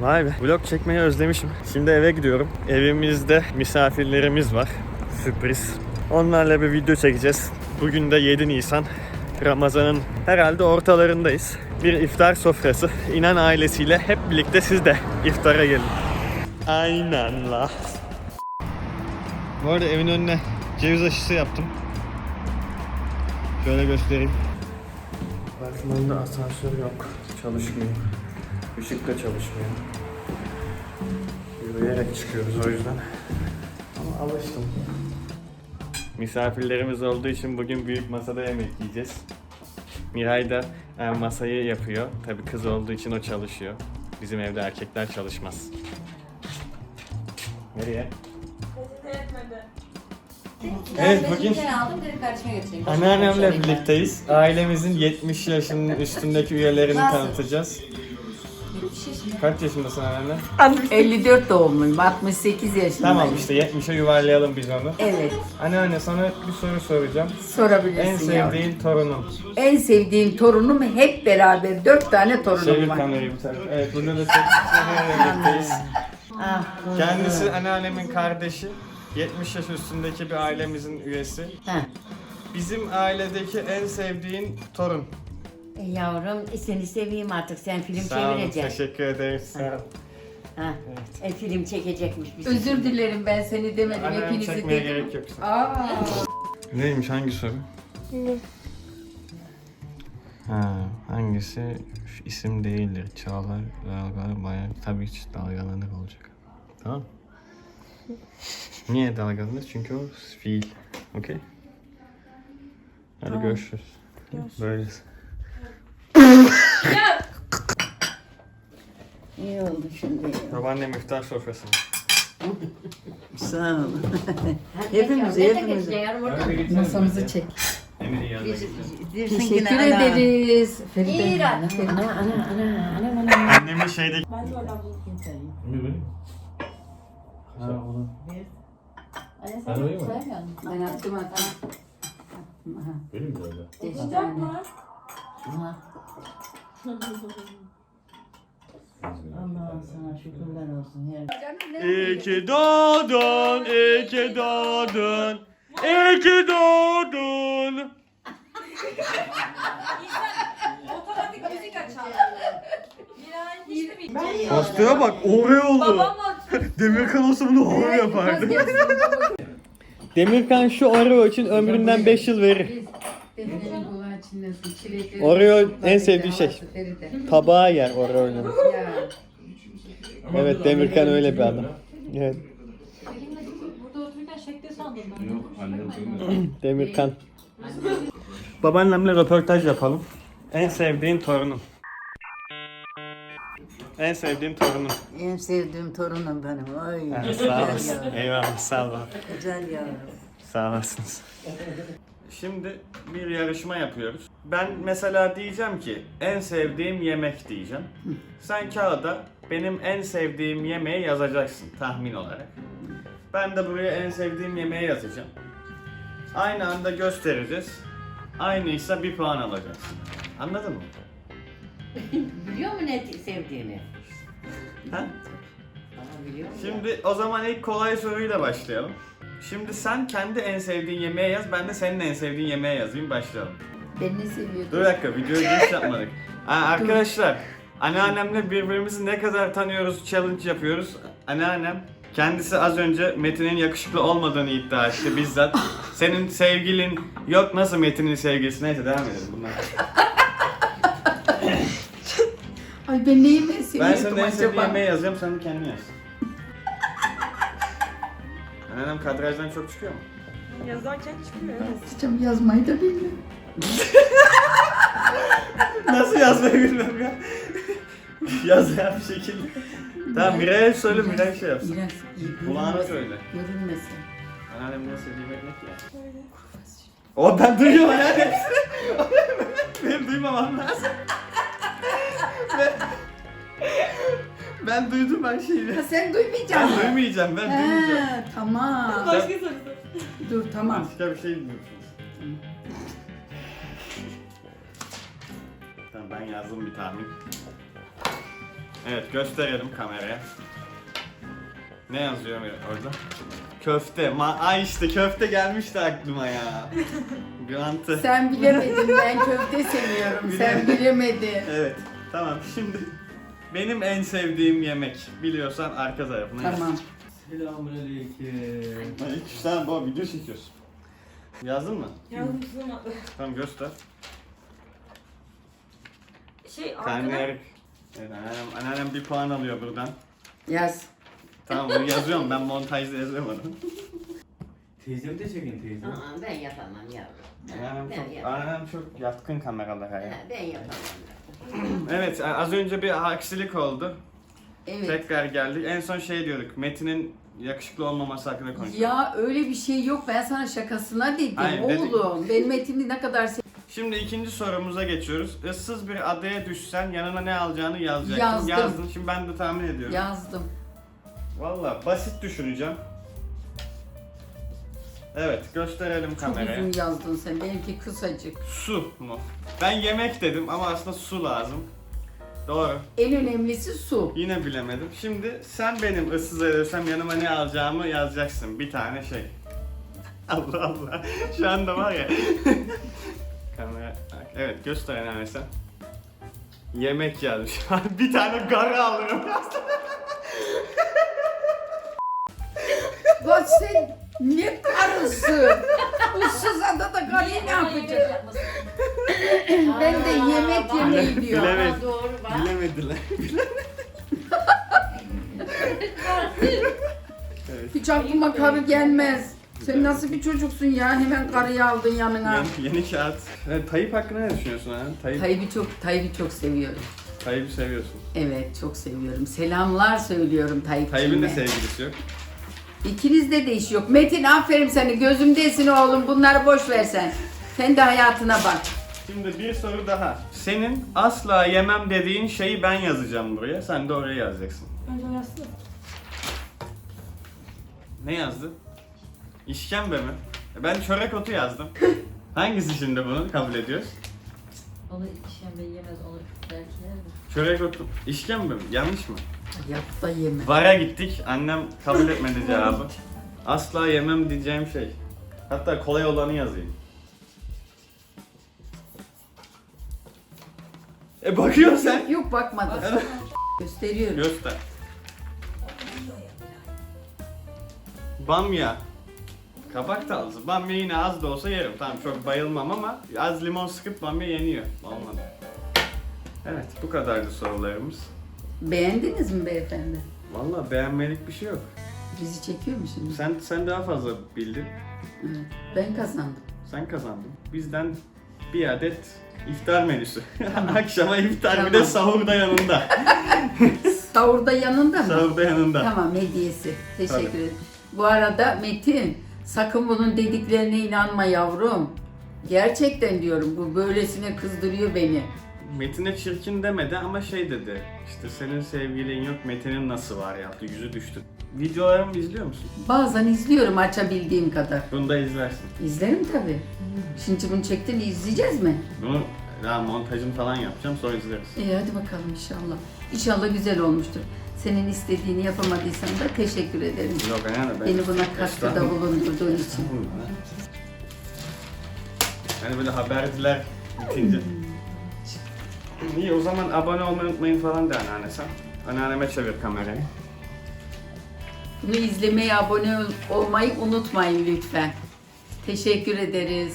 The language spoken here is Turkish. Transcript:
Vay be. Vlog çekmeyi özlemişim. Şimdi eve gidiyorum. Evimizde misafirlerimiz var. Sürpriz. Onlarla bir video çekeceğiz. Bugün de 7 Nisan. Ramazan'ın herhalde ortalarındayız. Bir iftar sofrası. İnan ailesiyle hep birlikte siz de iftara gelin. Aynen la. Bu arada evin önüne ceviz aşısı yaptım. Şöyle göstereyim. Balkonda asansör yok. Çalışmıyor. Işık da çalışmıyor. Yürüyerek çıkıyoruz o yüzden. Ama alıştım. Misafirlerimiz olduğu için bugün büyük masada yemek yiyeceğiz. Miray da e, masayı yapıyor. Tabii kız olduğu için o çalışıyor. Bizim evde erkekler çalışmaz. Nereye? Evet, bugün- aldım direkt kardeşime götüreyim. Anneannemle birlikteyiz. Ailemizin 70 yaşının üstündeki üyelerini tanıtacağız. 70 yaşında. Kaç yaşındasın anneanne? 54 doğumluyum. 68 yaşındayım. Tamam işte 70'e yuvarlayalım biz onu. Evet. Anneanne sana bir soru soracağım. Sorabilirsin En yavrum. sevdiğin torunun. En sevdiğim torunum hep beraber. Dört tane torunum Çevir var. kamerayı bir tarafa. Evet burada da seninle birlikteyiz. Ah, Kendisi anneannemin kardeşi. 70 yaş üstündeki bir ailemizin üyesi. Heh. Bizim ailedeki en sevdiğin torun. E Yavrum e, seni seveyim artık sen film Sağ olun, çevireceksin. teşekkür ederim. Sağ ol. Ha. E, film çekecekmiş bizim. Özür dilerim ben seni demedim. Anneannemi Hepinizi çekmeye dedim. gerek yok. Aa. Neymiş hangi soru? Ha, hangisi Üf, isim değildir. Çağlar, dalgalı, bayağı tabii ki dalgalanır olacak. Tamam. Niye dalgalanır? Çünkü o fiil. Okey? Hadi görüşürüz. Böyle. İyi oldu şimdi. Babaannem iftar sofrası. Sağ ol. Hepimiz, hepimiz. Masamızı çek. Emir'in yanına. Teşekkür ederiz. Feride. İyi Ana, Ana ana ana ana. Annemin şeyde... Anne sen öyle mi? koyamıyor musun? Ben attım attım. Benim de öyle. Tane. Aha. Allah sana şükürler olsun. Her... İyi ki doğdun, iyi ki doğdun, iyi ki doğdun. Otomatik müzik açalım. Miray hiç mi bak, Oreo oldu. Demirkan olsa bunu Oreo yapardı. Demirkan şu Oreo için ömründen 5 yıl verir. Defne'nin çınlasın. Çilekleri. Oreo en sevdiği şey. Feride. Tabağa yer Oreo'nun. Ya. Evet Demirkan öyle bir adam. Evet Burada otururken şekli sandım ben. Yok annem Demirkan. Babaannemle röportaj yapalım. En sevdiğin torunun. En sevdiğin torunun. En sevdiğim torunum benim. Ay. Ha, sağ olasın. Eyvallah sağ ol. Güzel yavrum. Sağ olasınız. Şimdi bir yarışma yapıyoruz. Ben mesela diyeceğim ki en sevdiğim yemek diyeceğim. Sen kağıda benim en sevdiğim yemeği yazacaksın tahmin olarak. Ben de buraya en sevdiğim yemeği yazacağım. Aynı anda göstereceğiz. Aynıysa bir puan alacaksın. Anladın mı? Biliyor mu ne sevdiğini? Ha? Aa, biliyor mu? Şimdi o zaman ilk kolay soruyla başlayalım. Şimdi sen kendi en sevdiğin yemeği yaz, ben de senin en sevdiğin yemeği yazayım, başlayalım. Ben ne seviyordum? Dur bir dakika, videoyu giriş yapmadık. Aa, arkadaşlar, anneannemle birbirimizi ne kadar tanıyoruz challenge yapıyoruz. Anneannem kendisi az önce Metin'in yakışıklı olmadığını iddia etti bizzat. Senin sevgilin yok nasıl Metin'in sevgilisi? Neyse devam edelim bunlar. Ay ben neyi ben Ben seviyordum senin en sevdiğin yemeği yazacağım, sen de kendin yaz. Anneannem kadrajdan çok çıkıyor mu? Yazarken çıkmıyor. Sıçam yazmayı da bilmiyorum. Nasıl yazmayı bilmiyorum ya. Yaz ya bir şekilde. Tamam Miray'a söyle Miray şey yapsın. İğrenç. Kulağına söyle. Görünmesin. Anneannem ne sevdiğim ekmek ya. O ben duyuyorum anneannem. Benim duymamam lazım. Ben duydum ben şeyi. Ha sen Ben duymayacaksın. duymayacağım ben duymayacağım. Tamam. Başka sorusu. Dur tamam. Başka bir şey bilmiyorsunuz. Tamam ben yazdım bir tahmin. Evet gösterelim kameraya. Ne yazıyor orada? Köfte. Ma Ay işte köfte gelmişti aklıma ya. Grantı. Sen bilemedin ben köfte seviyorum. Sen bilemedin. Evet. Tamam şimdi benim en sevdiğim yemek biliyorsan arka tarafına. yaz. Tamam. Selamünaleyküm. Ay, iki tane bu video çekiyorsun. Yazdın mı? Yazdım sığmadı. Tamam göster. Şey arkada. Karnıyarık. Evet, anneannem, anneannem bir puan alıyor buradan. Yaz. Tamam bunu yazıyorum ben montajda yazıyorum onu. Teyzemi de çekin teyze. Aa, ben yapamam yavrum. Anneannem Ben çok, yapamam. anneannem çok yatkın kameralara ya. Ha, Ben yapamam. Evet az önce bir aksilik oldu. Evet. Tekrar geldik. En son şey diyorduk. Metin'in yakışıklı olmaması hakkında konuşuyorduk. Ya öyle bir şey yok. Ben sana şakasına dedim. Hayır, dedik. Oğlum benim etimi ne kadar sev- Şimdi ikinci sorumuza geçiyoruz. Issız bir adaya düşsen yanına ne alacağını yazacaktın. Yazdım. Yazdın. Şimdi ben de tahmin ediyorum. yazdım. Valla basit düşüneceğim. Evet gösterelim Çok kameraya. uzun yazdın sen. Benimki kısacık. Su mu? Ben yemek dedim ama aslında su lazım. Doğru. En önemlisi su. Yine bilemedim. Şimdi sen benim ıssız edersem yanıma ne alacağımı yazacaksın. Bir tane şey. Allah Allah. Şu anda var ya. Kamera. Evet göster anne sen. Yemek yazmış. bir tane gara alırım. Lan sen ne karısı? Issız adada karıyı ne yapacak? Ben de yemek yemeyi diyor. Bilemedim. Aa, doğru bak. Bilemediler. evet. Hiç aklıma karı gelmez. Sen nasıl bir çocuksun ya? Hemen karıyı aldın yanına. Yeni, yeni kağıt. Evet, Tayyip hakkında ne düşünüyorsun ha? Tayyip, Tayyip'i çok, Tayyip'i çok seviyorum. Tayyip'i seviyorsun. Evet çok seviyorum. Selamlar söylüyorum Tayyip'in Tayyip'ciğime. de sevgilisi yok. İkinizde de iş yok. Metin aferin seni gözümdesin oğlum bunları boş ver sen. Sen de hayatına bak. Şimdi bir soru daha. Senin asla yemem dediğin şeyi ben yazacağım buraya. Sen de oraya yazacaksın. Önce o yazsın. Ne yazdı? İşkembe mi? E, Ben çörek otu yazdım. Hangisi şimdi bunu kabul ediyoruz? Onu işembe yemez onu mi? Çörek otu. İşkembe mi? Yanlış mı? Yap da yeme. Vara gittik. Annem kabul etmedi cevabı. Asla yemem diyeceğim şey. Hatta kolay olanı yazayım. E bakıyorsun sen. Yok bakmadım. Gösteriyorum. Göster. Bamya. Kabak tarzı. Bamya yine az da olsa yerim. Tamam çok bayılmam ama az limon sıkıp bamya yeniyor. Olmadı. Evet bu kadardı sorularımız. Beğendiniz mi beyefendi? Vallahi beğenmelik bir şey yok. Bizi çekiyor mu şimdi? Sen sen daha fazla bildin. Evet. Ben kazandım. Sen kazandın. Bizden bir adet iftar menüsü. Akşama iftar bir de Tamam. sahurda yanında. Sahurda yanında mı? sahurda yanında. Tamam hediyesi. Teşekkür Tabii. ederim. Bu arada Metin sakın bunun dediklerine inanma yavrum. Gerçekten diyorum bu böylesine kızdırıyor beni. Metin'e çirkin demedi ama şey dedi. İşte senin sevgilin yok, Metin'in nasıl var yaptı, yüzü düştü. Videolarımı izliyor musun? Bazen izliyorum açabildiğim kadar. Bunu da izlersin. İzlerim tabii. Şimdi bunu çektin izleyeceğiz mi? Bunu daha montajını falan yapacağım sonra izleriz. İyi hadi bakalım inşallah. İnşallah güzel olmuştur. Senin istediğini yapamadıysam da teşekkür ederim. Yok yani ben... Beni buna katkıda bulundurduğun için. Hani böyle haberciler bitince. İyi o zaman abone olmayı unutmayın falan de anneanne sen. Anneanneme çevir kamerayı. Bunu izlemeye, abone ol- olmayı unutmayın lütfen. Teşekkür ederiz.